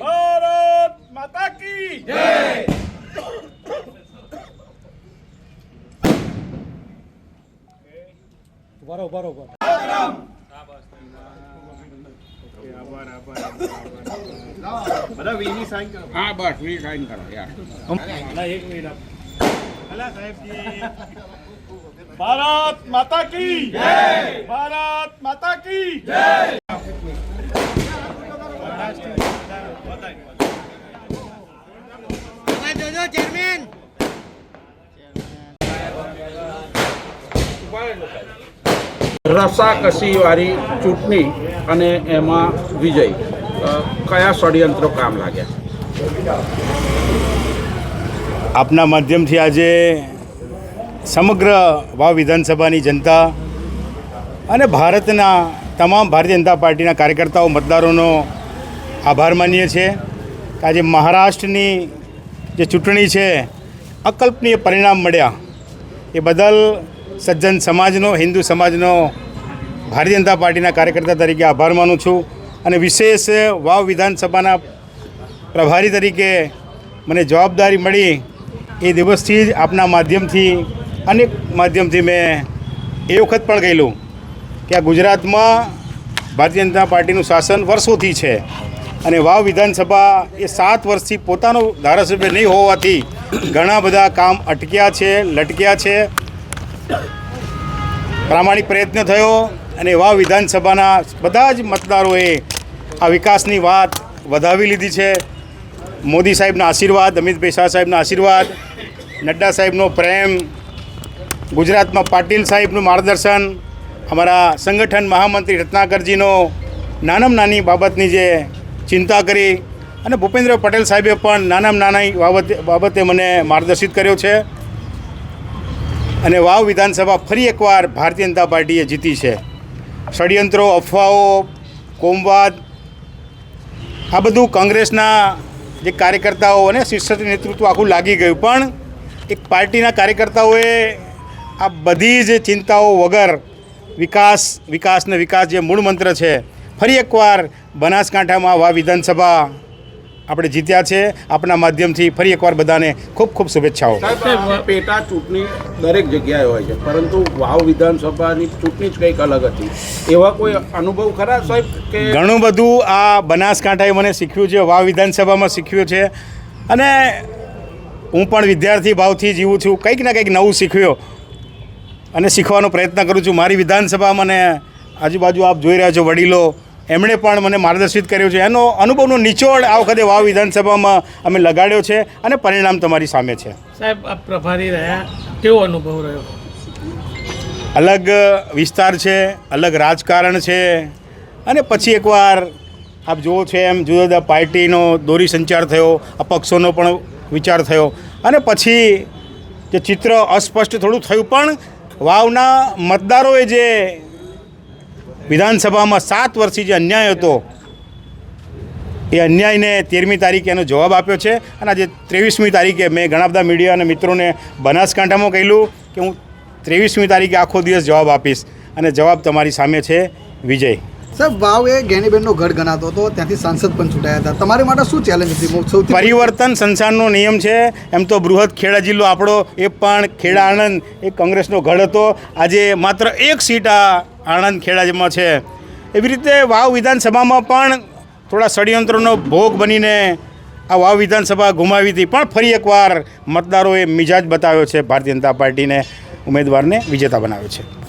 ભારત માતા કી બધા વીની સાઈન કરો. હા બસ વી સાઈન કરો યાર. એક મિનિટ અલા સાહેબજી. ભારત માતા કી જય. ભારત માતા કી જય. રસાકસીવાળી ચૂંટણી અને એમાં વિજય. કયા ષડયંત્રો કામ લાગ્યા? આપના માધ્યમથી આજે સમગ્ર વાવ વિધાનસભાની જનતા અને ભારતના તમામ ભારતીય જનતા પાર્ટીના કાર્યકર્તાઓ, મતદારોનો આભાર માનીએ છીએ કે આજે મહારાષ્ટ્રની જે ચૂંટણી છે, અકલ્પનીય પરિણામ મળ્યા. એ બદલ સજ્જન સમાજનો, હિન્દુ સમાજનો, ભારતીય જનતા પાર્ટીના કાર્યકર્તા તરીકે આભાર માનું છું અને વિશેષ વાવ વિધાનસભાના પ્રભારી તરીકે મને જવાબદારી મળી. એ દિવસથી જ આપના માધ્યમથી, અનેક માધ્યમથી મેં એ વખત પણ ગયેલું કે આ ગુજરાતમાં ભારતીય જનતા પાર્ટીનું શાસન વર્ષોથી છે. અને વાવ વિધાનસભા એ સાત વર્ષથી પોતાનો ધારાસભ્ય નહીં હોવાથી ઘણા બધા કામ અટક્યા છે, લટક્યા છે. પ્રામાણિક પ્રયત્ન થયો અને વાવ વિધાનસભાના બધા જ મતદારોએ આ વિકાસની વાત વધાવી લીધી છે. મોદી સાહેબના આશીર્વાદ, અમિતભાઈ શાહ સાહેબના આશીર્વાદ, નડ્ડા સાહેબનો પ્રેમ, ગુજરાતમાં પાટીલ સાહેબનું માર્ગદર્શન, અમારા સંગઠન મહામંત્રી રત્નાકરજીનો નાનામાં નાની બાબતની જે ચિંતા કરી અને ભૂપેન્દ્ર પટેલ સાહેબે પણ નાનામાં નાની બાબતે બાબતે મને માર્ગદર્શિત કર્યો છે. અને વાવ વિધાનસભા ફરી એકવાર ભારતીય જનતા પાર્ટીએ જીતી છે. ષડયંત્રો, અફવાઓ, કોમવાદ, આ બધું કોંગ્રેસના જે કાર્યકર્તાઓ અને શીર્ષ નેતૃત્વ આખું લાગી ગયું. પણ એક પાર્ટીના કાર્યકર્તાઓએ આ બધી જ ચિંતાઓ વગર વિકાસ વિકાસ ને વિકાસ જે મૂળ મંત્ર છે ફરી એકવાર બનાસકાંઠામાં વા વિધાનસભા આપણે જીત્યા છે. આપના માધ્યમથી ફરી એકવાર બધાને ખૂબ ખૂબ શુભેચ્છાઓ. પેટા ચૂંટણી દરેક જગ્યાએ હોય છે પરંતુ વાવ વિધાનસભાની ચૂંટણી જ કંઈક અલગ હતી. એવા કોઈ અનુભવ ખરા સાહેબ કે ઘણું બધું આ બનાસકાંઠાએ મને શીખ્યું છે વાવ વિધાનસભામાં શીખ્યું છે. અને હું પણ વિદ્યાર્થી ભાવથી જીવું છું કંઈક ને કંઈક નવું શીખ્યો. અને શીખવાનો પ્રયત્ન કરું છું. મારી વિધાનસભા મને આજુબાજુ આપ જોઈ રહ્યા છો વડીલો એમણે પણ મને માર્ગદર્શિત કર્યું છે. એનો અનુભવનો નિચોડ આ વખતે વાવ વિધાનસભામાં અમે લગાડ્યો છે અને પરિણામ તમારી સામે છે. સાહેબ આપ પ્રભારી રહ્યા. કેવો અનુભવ રહ્યો? અલગ વિસ્તાર છે અલગ રાજકારણ છે અને પછી એકવાર આપ જુઓ છો એમ જુદા જુદા પાર્ટીનો દોરી સંચાર થયો અપક્ષોનો પણ વિચાર થયો અને પછી જે ચિત્ર અસ્પષ્ટ થોડું થયું પણ વાવના મતદારોએ જે વિધાનસભામાં સાત વર્ષથી જે અન્યાય હતો એ અન્યાયને તેરમી તારીખે એનો જવાબ આપ્યો છે. અને આજે ત્રેવીસમી તારીખે મેં ઘણા બધા મીડિયા અને મિત્રોને બનાસકાંઠામાં કહેલું કે હું ત્રેવીસમી તારીખે આખો દિવસ જવાબ આપીશ. અને જવાબ તમારી સામે છે વિજય. સાહેબ વાવ એ ગેનીબેનનો ગઢ ગણાતો હતો ત્યાંથી સાંસદ પણ ચૂંટાયા હતા. તમારી માટે શું ચેલેન્જ હતી? સૌથી પરિવર્તન સંસારનો નિયમ છે. એમ તો બૃહદ ખેડા જિલ્લો આપણો એ પણ ખેડા આણંદ એ કોંગ્રેસનો ગઢ હતો. આજે માત્ર એક સીટ આ આણંદ ખેડાજમાં છે. એવી રીતે વાવ વિધાનસભામાં પણ થોડા ષડયંત્રોનો ભોગ બનીને આ વાવ વિધાનસભા ગુમાવી હતી. પણ ફરી એકવાર મતદારોએ મિજાજ બતાવ્યો છે. ભારતીય જનતા પાર્ટીને ઉમેદવારને વિજેતા બનાવ્યો છે.